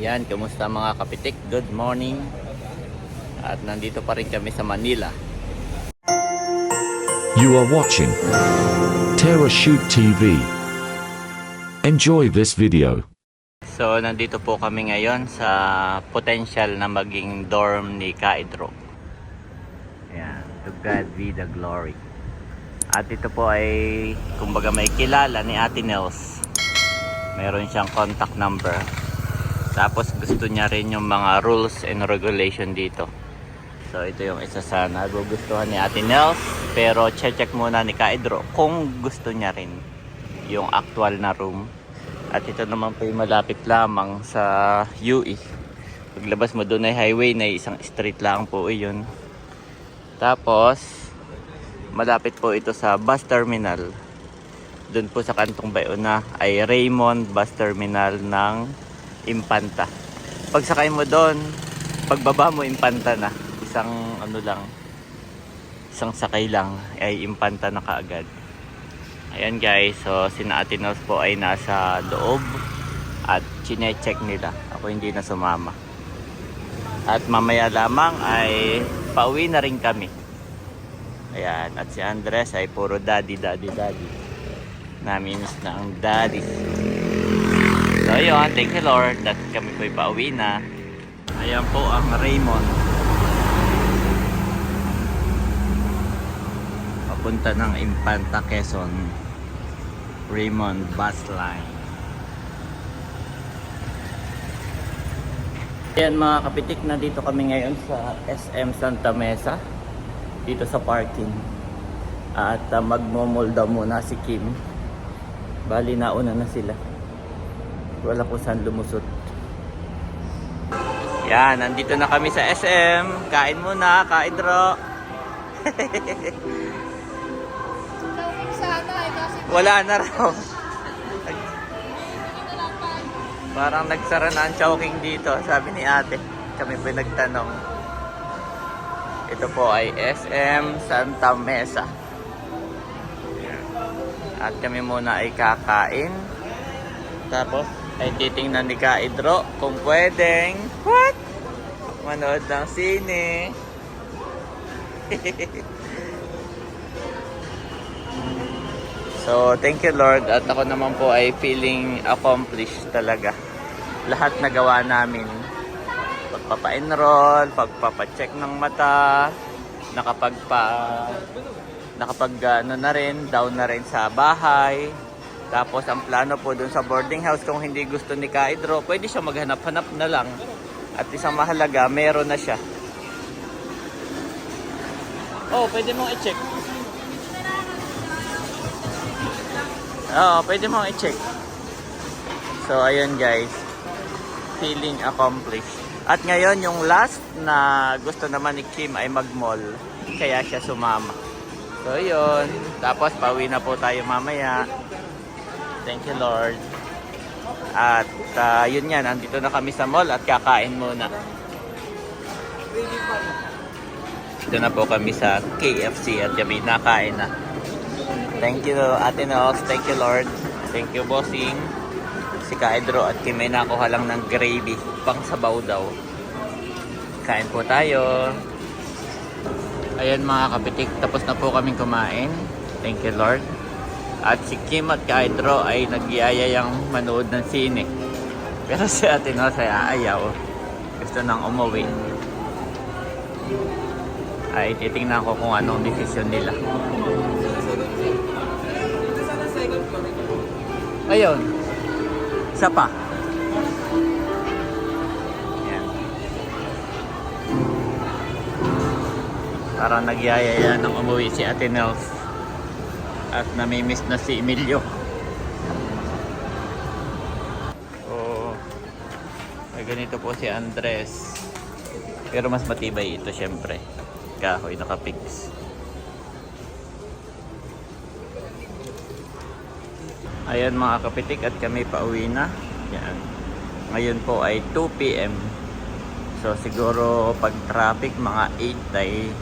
Yan, kumusta mga kapitik? Good morning. At nandito pa rin kami sa Manila. You are watching Terra Shoot TV. Enjoy this video. So, nandito po kami ngayon sa potential na maging dorm ni Kaidro. Yan, to God be the glory. At ito po ay, kumbaga may kilala ni Ate Nels. Meron siyang contact number. Tapos gusto niya rin yung mga rules and regulation dito. So ito yung isa sa nagugustuhan ni Ate Nels. Pero check muna ni Kaidro kung gusto niya rin yung actual na room. At ito naman po yung malapit lamang sa UE. Paglabas mo doon ay highway na isang street lang po yun. Tapos, malapit po ito sa bus terminal. Doon po sa kantong Bayona ay Raymond Bus Terminal ng Impanta. Pag sakay mo doon, pagbaba mo Impanta na. Isang ano lang, isang sakay lang ay Impanta na kaagad. Ayan guys, so sina Ate Nels po ay nasa loob at chine-check nila. Ako hindi na sumama. At mamaya lamang ay pauwi na rin kami. Ayan, at si Andres ay puro daddy, daddy, daddy. Naminis na ang daddy. So yun, thank you Lord at kami po'y pauwi na. Ayan po ang Raymond. Papunta ng Impanta, Quezon. Raymond Bus Line. Ayan mga kapitik, nandito kami ngayon sa SM Santa Mesa. Dito sa parking. At uh, magmomolda muna si Kim. Bali nauna na sila. Wala kung saan lumusot. Yan, nandito na kami sa SM. Kain muna, kain dro. Wala na raw. Parang nagsara na ang chowking dito, sabi ni ate. Kami po nagtanong. Ito po ay SM Santa Mesa. At kami muna ay kakain. Tapos ay titingnan ni Kaidro kung pwedeng, what? Manood ng sine. So, thank you Lord at ako naman po ay feeling accomplished talaga. Lahat nagawa namin. Pagpapa-enroll, pagpapa-check ng mata, nakapagpa nakapag ano na rin, down na rin sa bahay. Tapos ang plano po dun sa boarding house kung hindi gusto ni Kaidro, pwede siya maghanap-hanap na lang. At isang mahalaga, meron na siya. Oh, pwede mong i-check. Oo, pwede mong i-check. So, ayun guys. Feeling accomplished. At ngayon, yung last na gusto naman ni Kim ay mag-mall. Kaya siya sumama. So, yun. Tapos, pauwi na po tayo mamaya. Thank you, Lord. At, ah, yun yan. Andito na kami sa mall at kakain muna. Dito na po kami sa KFC at kami nakain na. Thank you, Ate Nels. Thank you, Lord. Thank you, Bossing. Si Kaedro at Kim ay nakuha lang ng gravy. Pang sabaw daw. Kain po tayo. Ayan mga kapitik, tapos na po kaming kumain. Thank you, Lord. At si Kim at Kaedro ay nagyayayang manood ng sine. Pero si Ate Nels ay aayaw. Gusto nang umuwi. Ay titingnan ko kung anong desisyon nila. Ayun. Isa pa. Yan. Parang nagyayaya ng umuwi si Ate. At namimiss na si Emilio. Oo. Ay ganito po si Andres. Pero mas matibay ito syempre. Kahoy nakapix. Ayan mga kapitik at kami pauwi na. Yan. Ngayon po ay 2 p.m. So siguro pag traffic mga 8 ay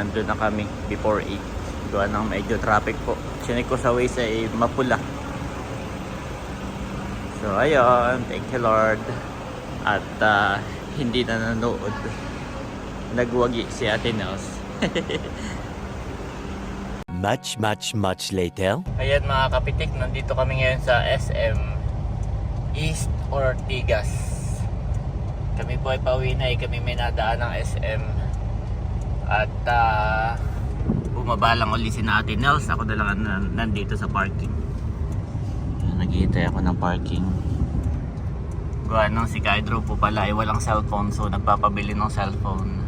nandun na kami before 8. Gawa ng medyo traffic po. Sinig ko sa Waze ay mapula. So ayun, thank you Lord. At ah, hindi na nanood. Nagwagi si Ate Nels. Much, much, much later. Ayan mga kapitik, nandito kami ngayon sa SM East Ortigas. Kami po ay pauwi na eh. Kami may nadaan ng SM. At ah, bumaba lang uli si Ate Nels. Ako na lang ang nan- nandito sa parking. Naghihintay ako ng parking. Gawa nung si Kaidro po pala ay walang cellphone so nagpapabili ng cellphone.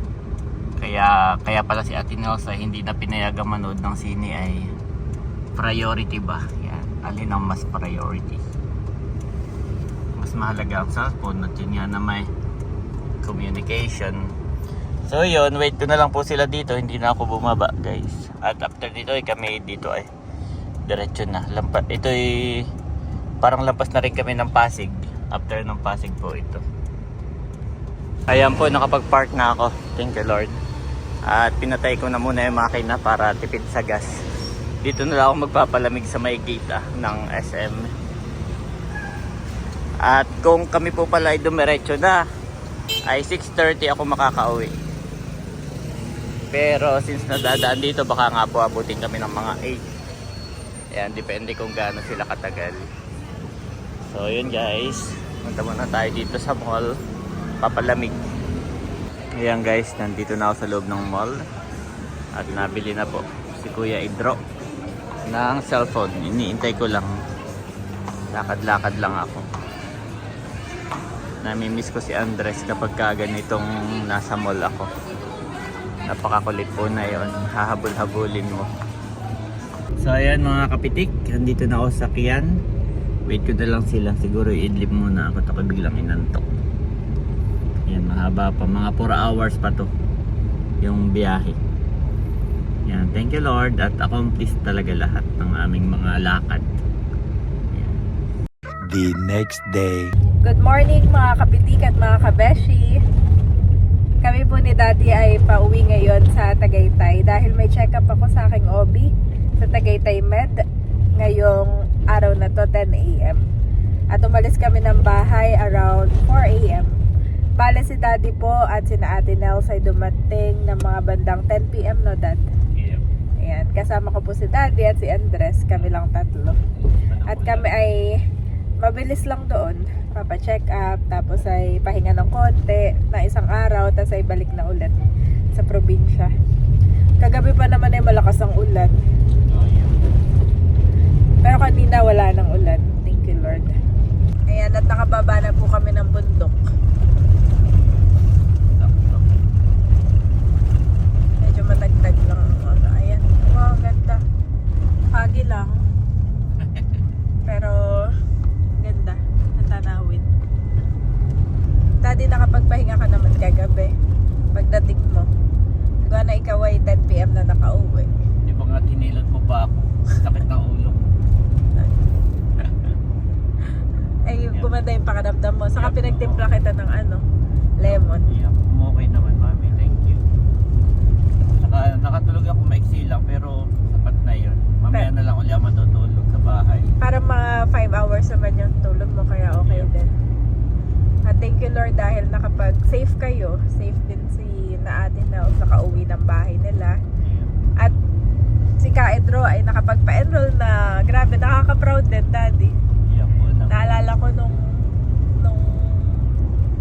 Kaya kaya pala si Ate Nels ay hindi na pinayagang manood ng sine ay priority ba? Yan. Alin ang mas priority? Mas mahalaga ang cellphone at yun nga na may communication. So yun, wait ko na lang po sila dito. Hindi na ako bumaba guys. At after dito ay kami dito ay diretso na. Lampa, ito ay parang lampas na rin kami ng Pasig. After ng Pasig po ito. Ayan po, nakapag-park na ako. Thank you Lord. At pinatay ko na muna yung makina para tipid sa gas. Dito na lang ako magpapalamig sa may ah, ng SM. At kung kami po pala ay dumiretso na, ay 6.30 ako makakauwi. Pero since nadadaan dito, baka nga po abutin kami ng mga 8. Ayan, depende kung gaano sila katagal. So yun guys, punta muna tayo dito sa mall, papalamig. Ayan guys, nandito na ako sa loob ng mall. At nabili na po si Kuya Idro ng cellphone. Iniintay ko lang. Lakad-lakad lang ako. Namimiss ko si Andres kapag ka ganitong nasa mall ako. Napakakulit po na yon Hahabol-habulin mo. So ayan mga kapitik, nandito na ako sa Kian. Wait ko na lang sila. Siguro i-idlip muna ako. Ako biglang inantok. Yan, mahaba pa. Mga 4 hours pa to. Yung biyahe. Yan, thank you Lord. At accomplished talaga lahat ng aming mga lakad. Yan. The next day. Good morning mga kapitik at mga kabeshi. Kami po ni Daddy ay pauwi ngayon sa Tagaytay dahil may check-up ako sa aking OB sa Tagaytay Med ngayong araw na to 10 a.m. At umalis kami ng bahay around 4 a.m. Bale si Daddy po at si na Ate Nels ay dumating ng mga bandang 10 p.m. no Dad? Ayan, kasama ko po si Daddy at si Andres, kami lang tatlo. At kami ay mabilis lang doon. Papa-check up, tapos ay pahinga ng konti na isang araw, tapos ay balik na ulit sa probinsya. Kagabi pa naman ay malakas ang ulan. Pero kanina wala ng ulan. Thank you Lord. Ayan, at nakababa na po kami ng bundok. Medyo matagtag lang ang. Ayan. Wow, ganda. Pagi lang. Pero, tanawin. Daddy, nakapagpahinga ka naman kagabi. Pagdating mo. Siguro na ikaw ay 10pm na nakauwi. Di ba nga tinilot mo pa ako? Sakit ng ulo. Ay, Yeah. gumanda yung pakiramdam mo. Saka Yeah. pinagtimpla kita ng ano, lemon. Yeah, okay naman mami. Thank you. Saka nakatulog ako maiksi lang pero sapat na yun. Mamaya na lang ulit ako matutulog bahay. Para mga 5 hours naman yung tulog mo, kaya okay Yeah. din. At thank you Lord dahil nakapag safe kayo. Safe din si na atin na nakauwi ng bahay nila. At si Kaedro ay nakapagpa-enroll na. Grabe, nakaka-proud din, Daddy. Yeah po. Naalala ko nung nung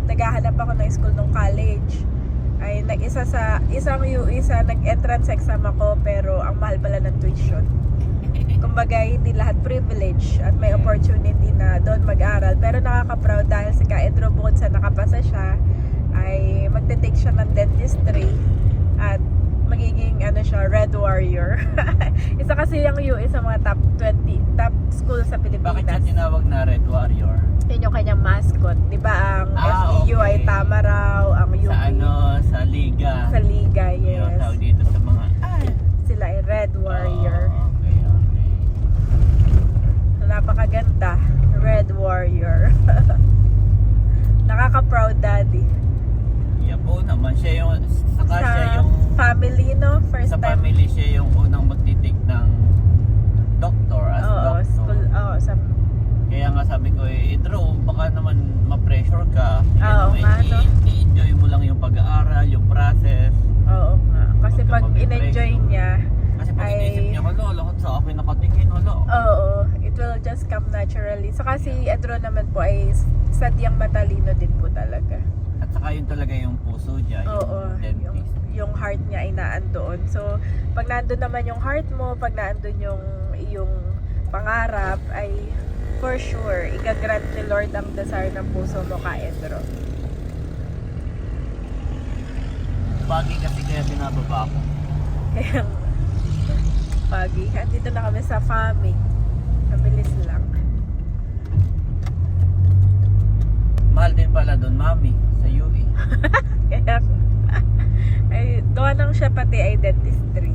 naghahanap ako ng school nung college ay nag-isa sa isang UE sa nag-entrance exam ako pero ang mahal pala ng tuition. Kumbaga hindi lahat privilege at may opportunity na doon mag-aral pero nakaka-proud dahil si Kaedro bukod sa nakapasa siya ay magte-take siya ng dentistry at magiging ano siya, Red Warrior. Isa kasi yung UE sa mga top 20, top school sa Pilipinas. Bakit siya tinawag na Red Warrior? Yun yung kanyang mascot. Di ba ang Ah, FEU ay okay. tama raw, ang UP Sa ano, sa liga. sa Liga, Yung yes. tawag dito sa mga... Ay! Sila ay Red Warrior. Oh, okay, okay. So, napakaganda. Red Warrior. Nakaka-proud daddy. Yeah po naman. Siya yung... Saka Sa siya yung... family, no? First Sa time. family siya yung unang magtitik ng doctor as Oo, doctor. school, oo, sa Kaya nga sabi ko, eh, Drew, baka naman ma-pressure ka. Yan Oo. naman in-enjoy niya, Kasi pag ay- inisip niya, hala, lahat sa akin nakatingin, hala. oo, it will just come naturally. Saka si Edro naman po ay sadyang matalino din po talaga. At saka yun talaga yung puso niya, yung Oo, yung, dentist. yung heart niya ay naandoon. So, pag naandun naman yung heart mo, pag naandun yung yung pangarap, ay for sure, igagrant ni Lord ang desire ng puso mo ka, Edro. Bagay kasi kaya binababa ko. Kaya, pagi, andito na kami sa farming. Mabilis lang. Mahal din pala doon, mami, sa. UE. Kaya, ay, doon lang siya pati ay dentistry.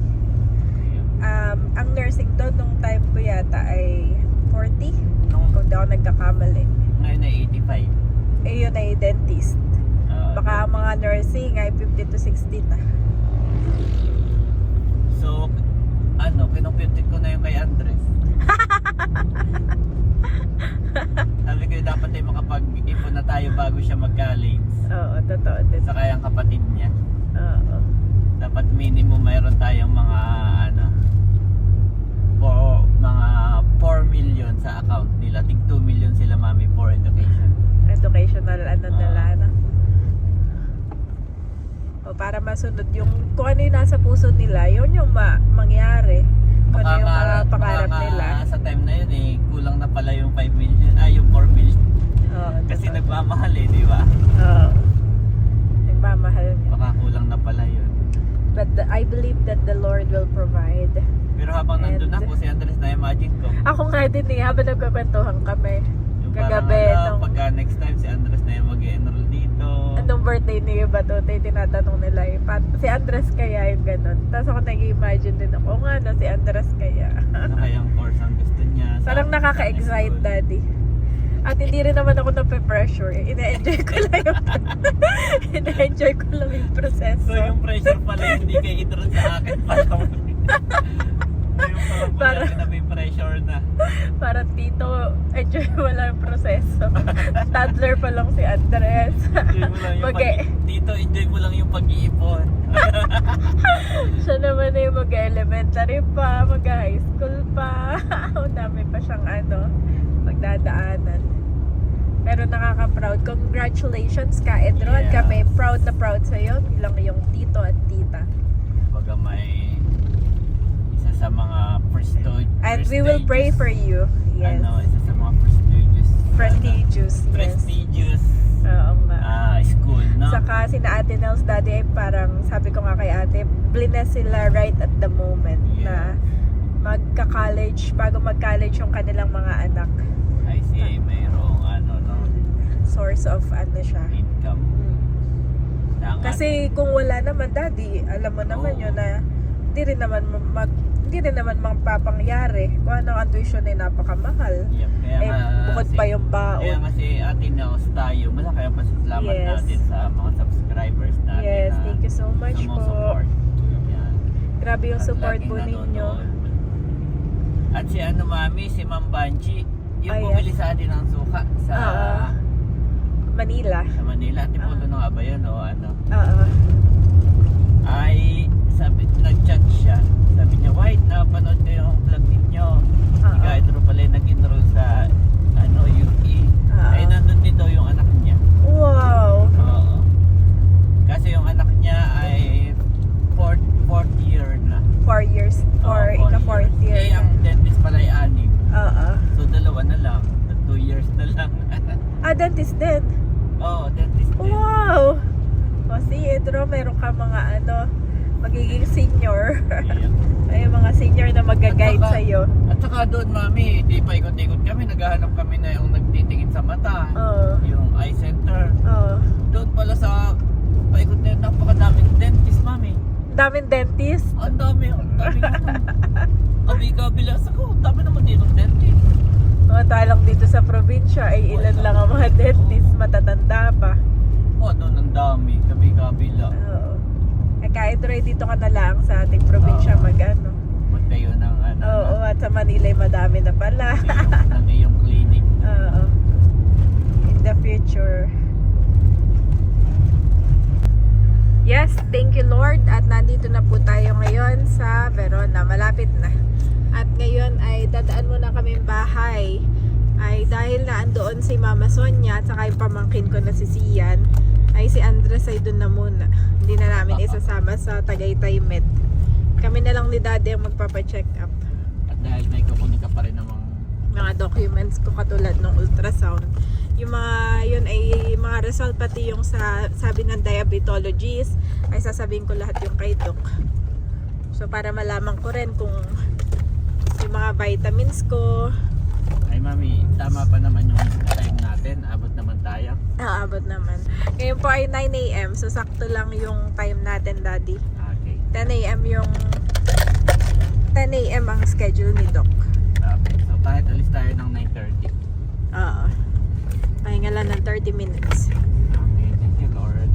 Um, ang nursing doon nung time ko yata ay 40, Nung, kung ako nagkakamali. ngayon ay 85. Eh, yun ay dentist. Ah, Baka ang mga nursing ay 50 to 60 na. So, ano, kinumputit ko na yung kay Andres. Sabi ko dapat ay makapag-ipon na tayo bago siya mag-college. Oo, totoo din. Saka yung kapatid niya. Oo. Dapat minimum mayroon tayong mga ano for mga 4 million sa account nila. Tig 2 million sila mami for education. Educational ano Ah. nila, ano? O para masunod yung kung ano yung nasa puso nila, yun yung ma- mangyari. Kung ano yung mga nga- pangarap baka nila. Sa time na yun eh, kulang na pala yung 5 million, ay yung 4 million. Oo, Kasi totoo. nagmamahal eh, di ba? Oo. Nagmamahal niya. Baka kulang na pala yun. But the- I believe that the Lord will provide. Pero habang nandun And- ako, si Andres na imagine ko. Ako nga din eh, habang nagkakwentuhan kami. Yung Kagabi, parang, ano, pagka next time si Andres na yung mag-enroll dito. Anong birthday ni Batote, tinatanong nila eh, "Pa- si Andres kaya yung ganun. Tapos ako nag-imagine din ako, "Oo nga no, si Andres kaya. ano kayang course ang gusto niya. Parang nakaka-excite, daddy. At hindi rin naman ako nape-pressure. eh. Ina-enjoy ko lang yung ina-enjoy ko lang yung proseso. So yung pressure pala hindi kay Idron sa akin pala. yung Para- pala may pressure na. Parang tito, mo lang yung proseso. Toddler pa lang si Andres. Yung Mag- dito enjoy mo lang yung pag-iipon. Siya naman na yung mag-elementary pa, mag-high school pa. Ang dami pa siyang ano, magdadaanan. Pero nakaka-proud. Congratulations ka, Edro. At Yeah. kami proud na proud sa'yo bilang iyong tito at tita. Baga may sa mga prestigious. And we will pray for you. Yes. Ano, isa sa mga prestigious. Prestigious. ano, Yes. prestigious Oo nga. ah, school, no? Saka si na Ate Nels daddy ay parang sabi ko nga kay ate, bless sila right at the moment na magka-college, bago mag-college yung kanilang mga anak. I see, mayroong ano, no, Source of ano siya. income. Mm. Kasi kung wala naman daddy, alam mo naman Oo. yun na hindi rin naman mag hindi rin naman magpapangyari kung ano ang tuition ay napakamahal. Yep, kaya Eh, nga, bukod si- pa yung Kaya baon. nga si Ate Nels tayo, malaki ang pasasalamat Yes. natin sa mga subscribers natin Yes, na thank you so much po. Yan. Grabe yung At support po ninyo. At si ano mami, si Ma'am Banchi, yung yes. bumili sa atin ng suka sa Oo. Manila. sa Manila, tipo Ah. uh, nga ba yun o ano? Oo. Ay, sabi, nag-chat siya. Sabi niya, White, napanood ko yung vlog ninyo. Si Kaidro pala yung nag-enroll sa ano, UE. Oo. Ay, nandun din daw yung anak niya. Wow. Oo. Kasi yung anak niya ay fourth, fourth year na. Four years. Four, Oo, ika fourth year. Eh, ang dentist pala ay anim. Oo. So, dalawa na lang. Two years na lang. Ah, dentist din. Oo, dentist din. Wow! O si Edro, meron ka mga ano, magiging senior. Ayan. Ay, mga senior na mag-guide saka- sa'yo. At saka doon, mami, di pa ikot-ikot kami. Naghahanap kami na yung nagtitingin sa mata. Oo. Yung eye center. Oo. Doon pala sa paikot na yun, napakadaming dentist, mami. Daming dentist. Ang dami, ang dami naman. Kabi-kabila sa ko, ang dami naman dito dentist. Mga talang dito sa probinsya, ay ilan lang ang mga dentist, matatanda pa. O, doon ang dami, kabi-kabila. Oo. Kahit Roy, dito ka na lang sa ating probinsya Oo. mag-ano. Magtayo ng ano, Oo, at sa Manila ay madami na pala. ng iyong, ng iyong clinic. Oo. In the future. Yes, thank you Lord at nandito na po tayo ngayon sa Verona. Malapit na. At ngayon ay dadaan muna kami bahay. Ay dahil na andoon si Mama Sonia at saka yung pamangkin ko na si Sian, ay si Andres ay doon na muna. Hindi na namin isasama sa Tagaytay Med. Kami na lang ni Daddy ang magpapa-check up. At dahil may kukunin ka pa rin namang mga documents ko katulad ng ultrasound. Yung mga yun ay mga result pati yung sa sabi ng diabetologist ay sasabihin ko lahat yung kay doc. So para malaman ko rin kung yung mga vitamins ko Ay mami, tama pa naman yung time natin. Abot naman tayo. Aabot naman. Ngayon po ay 9 a.m. So sakto lang yung time natin daddy. Okay. 10 a.m. yung 10 a.m. ang schedule ni doc. Okay. So kahit alis tayo ng 9.30. Oo. Pahinga lang ng 30 minutes. Okay, thank you Lord.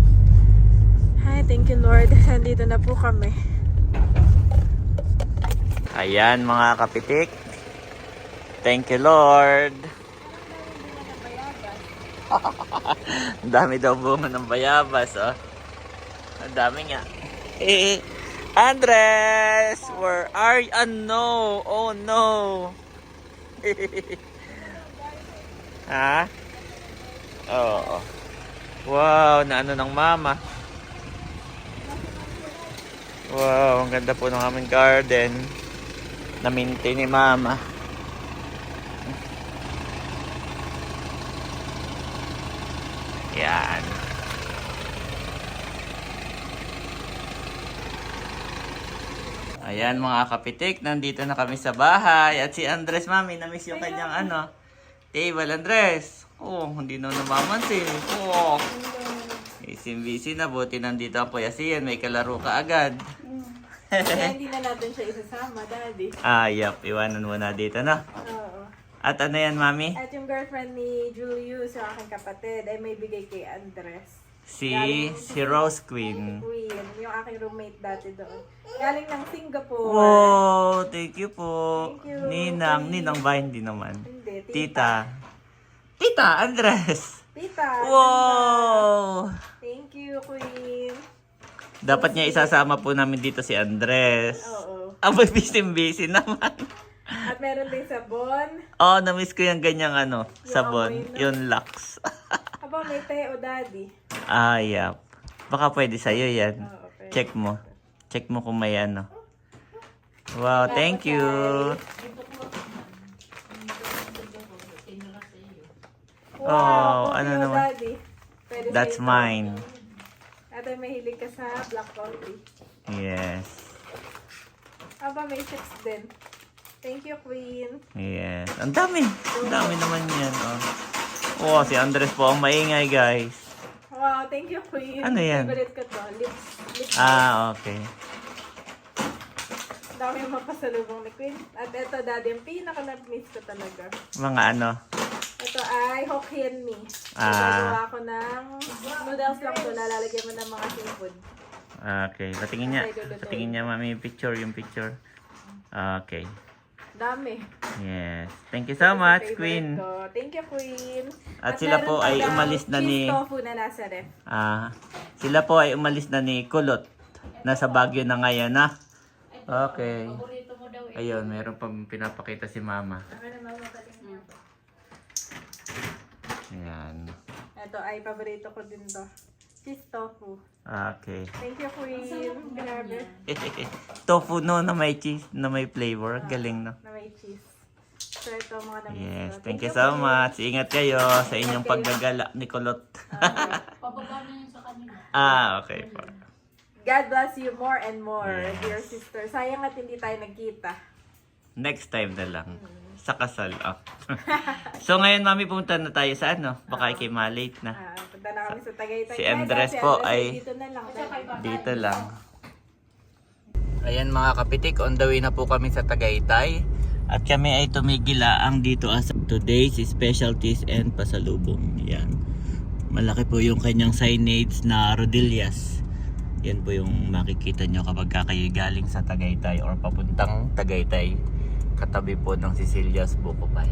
Hi, thank you Lord. Nandito na po kami. Ayan mga kapitik. Thank you Lord. Ang dami daw bunga ng bayabas, oh. Ang dami nga. Eh, Andres! Where are you? Ah, no! Oh, no! ha? Oo. Wow, naano ng mama. Wow, ang ganda po ng aming garden. Na-maintain ni mama. Yan. Ayan mga kapitik, nandito na kami sa bahay. At si Andres, mami, na-miss yung kanyang ano, table, Andres. Oh, hindi na namamansin. Oh. Busy na, buti nandito ang Kuya Sian, may kalaro ka agad. Kaya hindi na natin siya isasama, Daddy. Ah, yep, iwanan mo na dito na. Oo. At ano yan, mami? At yung girlfriend ni Julius, yung aking kapatid, ay may bigay kay Andres. Si, si Rose Queen. Queen, yung aking roommate dati doon. Galing ng Singapore. Wow, thank you po. Thank you. Ninang, ninang ba? Hindi naman. Hindi, Tita. Tita, Andres. Tita. Wow! Thank you, Queen. Dapat niya isasama po namin dito si Andres. Oo. Aba, busy-busy naman. At meron din sabon. Oh, na-miss ko yung ganyang ano, Yung sabon. na. Yung Lux. Aba, may teo, Daddy. ah, yep. Baka pwede sa'yo yan. Oo, pwede. Check mo. Check mo kung may ano. Wow, thank you. Wow, Oh, ano naman? Daddy. Pwede That's mine. At ay mahilig ka sa black coffee. Yes. Aba, may chips din. Thank you, Queen. Yes. Ang dami. Ang dami naman yan. Oh. Oh, si Andres po ang maingay, guys. Wow, thank you, Queen. Ano yan? Favorite ko to. Lips. Lips. Ah, okay. Dami yung mapasalubong ni Queen. At ito, Daddy, yung pinaka-miss ko talaga. Mga ano. Ito ay Hokkien Me. Ah. Gagawa ko ng noodles lang to. Lalagyan mo ng mga seafood. Okay. Patingin niya. Patingin niya, mami, yung picture, yung picture. Okay. Dami. Yes. Thank you so much, Favorite Queen. ko. Thank you, Queen. At sila po ay umalis na ni- Cheese tofu na nasa ref. Ah, sila po ay umalis na ni Kulot. Nasa Baguio na ngayon, na. Okay. Ayun, meron pang pinapakita si Mama. Ayan. Ito ay paborito ko din to. Cheese tofu. Okay. Thank you, Queen. Grabe. Tofu no na may cheese, na may flavor. Galing no. Na may cheese. So, ito mga namin. Yes, thank you so much. Ingat kayo sa inyong paggagala ni Kulot. ah, okay po. God bless you more and more, Yes. dear sister. Sayang at hindi tayo nagkita. Next time na lang. Sa kasal. Oh. so ngayon, mami, pumunta na tayo sa ano? Baka kay malate na. Ah, punta na kami sa Tagaytay. Si Guys, Andres si po Andres ay- Dito na lang. Dito lang. Ayan mga kapitik, on the way na po kami sa Tagaytay. At kami ay tumigilaang dito as today's specialties and pasalubong. Yan. Malaki po yung kanyang signage na rodillas. Yan po yung makikita nyo kapag ka kayo galing sa Tagaytay or papuntang Tagaytay. Katabi po ng Cecilia's Bukupay.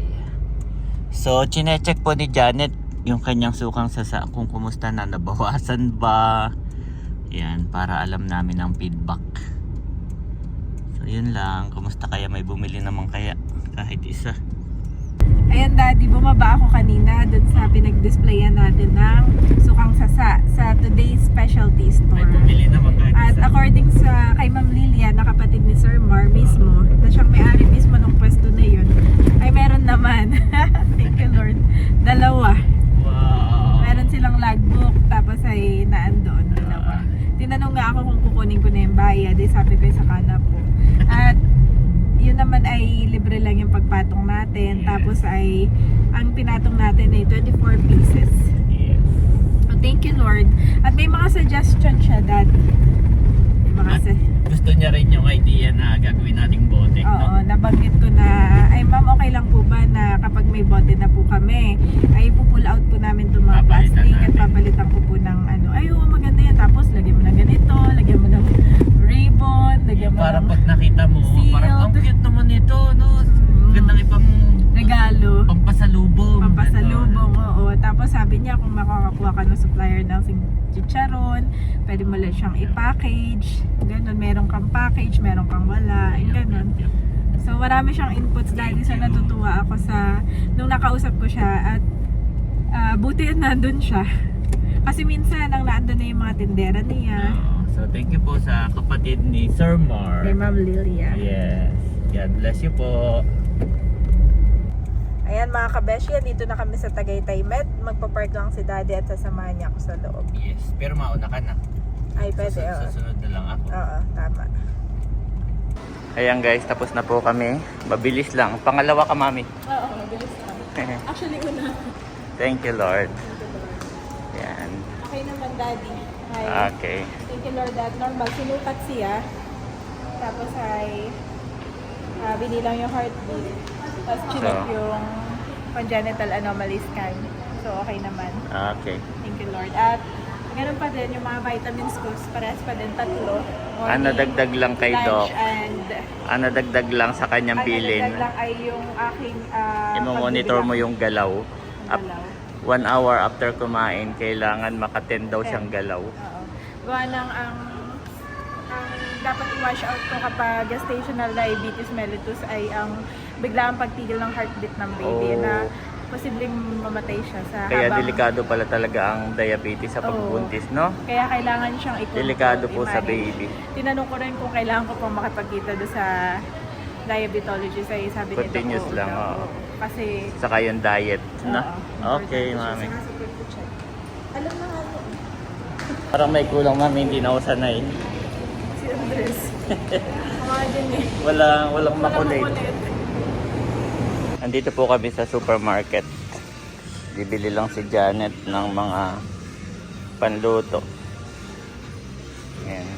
So, chinecheck po ni Janet yung kanyang sukang sasa kung kumusta na nabawasan ba Yan, para alam namin ang feedback. So yun lang, kumusta kaya may bumili naman kaya kahit isa. Ayan daddy, bumaba ako kanina dun sa pinag-displayan natin ng sukang sasa sa today's specialty store. naman kahit At according sa kay Ma'am Lilia, na kapatid ni Sir Mar mismo, na siyang may-ari mismo ng pwesto na yun, ay meron naman. Thank you Lord. Dalawa. Wow! Meron silang logbook, tapos ay naandoon dalawa. Tinanong nga ako kung kukunin ko na yung bayad, eh, sabi ko sa kana po. At yun naman ay libre lang yung pagpatong natin. Yes. Tapos ay ang pinatong natin ay 24 pieces. Yes. So, thank you Lord. At may mga suggestion siya daddy. May mga At sa- gusto niya rin yung idea na gagawin nating bote, Oo, no? nabanggit ko na, ay ma'am, okay lang po ba na kapag may bote na po kami, ay pupull out po namin itong mga Papalitan plastic at natin. papalitan ko po ng ano, ay oo, maganda yan. Tapos, lagyan mo ng ganito, lagyan mo ng ribbon, lagyan mo Para ng pag nakita mo, sealed. parang ang cute naman ito, no? Gandang ibang regalo. pampasalubong. Pampasalubong, oo. Tapos sabi niya kung makakakuha ka ng supplier ng chicharon, pwede mo lang siyang i-package. Ganun, meron kang package, meron kang wala, yung ganun. So marami siyang inputs dahil sa natutuwa ako sa nung nakausap ko siya at ah, buti at nandun siya. Kasi minsan ang naandun na yung mga tindera niya. So thank you po sa kapatid ni Sir Mar. Kay Ma'am Lilia. Yes. God bless you po. Ayan mga kabeshi, dito na kami sa Tagaytay Med. Magpa-park lang si Daddy at sasamahan niya ako sa loob. Yes. Pero mauna ka na. Ay, pwede. Susunod, oo. susunod na lang ako. Oo, tama. Ayan guys, tapos na po kami. Mabilis lang. Pangalawa ka, mami. Oo, mabilis lang. Actually, una. Thank you, Lord. Yan. Okay naman, Daddy. Hi. Okay. That normal. Sinukat siya. Tapos ay uh, binilang yung heartbeat. Tapos chinek So- yung congenital anomaly scan. So, okay naman. Okay. Thank you, Lord. At ganun pa din yung mga vitamins ko. Parehas pa din tatlo. Morning, Ano dagdag lang kay Doc? and Ano dagdag lang sa kanyang ang bilin? dagdag lang ay yung aking uh, Imo-monitor mo yung galaw. Up, Galaw. one hour after kumain, kailangan maka-10 daw siyang galaw. Oo. Gawa ng ang ang dapat i-wash out ko kapag gestational diabetes mellitus ay ang biglaang pagtigil ng heartbeat ng baby Oh. na posibleng mamatay siya sa Kaya habang delikado pala talaga ang diabetes sa Oo. pagbubuntis, no? kaya kailangan siyang i Delikado po sa baby. Tinanong ko rin kung kailangan ko pang makipagkita do sa diabetologist ay sabi nito Continuous lang, oo. Kasi Saka yung diet, no? oo, Okay, mami. Alam na nga. Parang may kulang, mami. Hindi na ako sanay. Si Andres. Eh. Wala, walang makulit. makulit. Andito po kami sa supermarket. Bibili lang si Janet ng mga panluto. Ayan.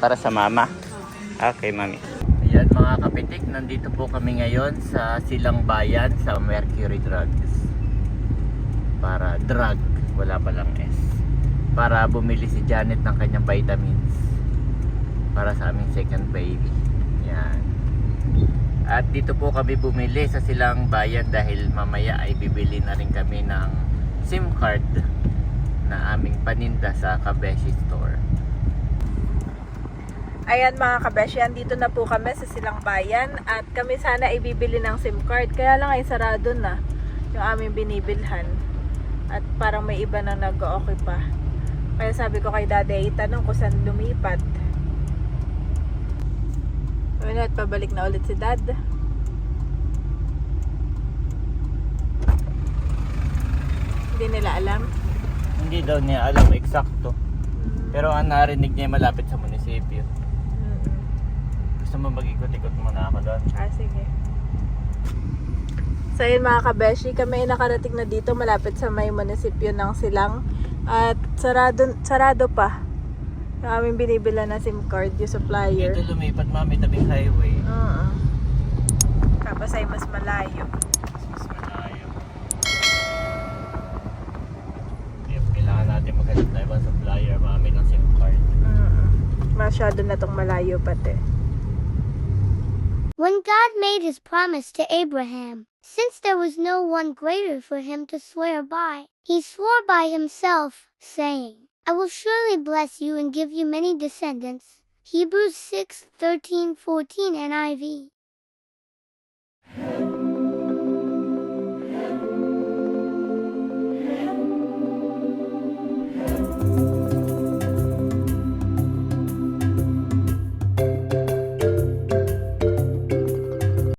Para sa mama. Okay, mami. Ayan mga kapitik, nandito po kami ngayon sa Silang Bayan sa Mercury Drugs. Para drug, wala pa lang S. Para bumili si Janet ng kanyang vitamins. Para sa aming second baby. Yan. At dito po kami bumili sa Silang Bayan dahil mamaya ay bibili na rin kami ng SIM card na aming paninda sa Kabeshi Store. Ayan mga kabeshi, andito na po kami sa Silang Bayan at kami sana ay bibili ng SIM card. Kaya lang ay sarado na yung aming binibilhan. At parang may iba na nag-okay pa. Kaya sabi ko kay Dade, itanong ko saan lumipat. Ayun at pabalik na ulit si Dad. Hindi nila alam. Hindi daw niya alam eksakto. Pero ang narinig niya malapit sa munisipyo. Gusto mo mag-ikot-ikot muna ako doon? Ah, sige. So yun mga kabeshi, kami ay nakarating na dito malapit sa may munisipyo ng Silang. At sarado, sarado pa. Yung aming binibila na SIM card, yung supplier. Dito lumipat mami tabing highway. Oo. Tapos ay mas malayo. Mas malayo. Yep, kailangan natin maghanap na ibang supplier mami ng SIM card. Mm. Masyado na tong malayo pati. When God made his promise to Abraham, since there was no one greater for him to swear by, he swore by himself, saying, I will surely bless you and give you many descendants. Hebrews 6 13 14 NIV.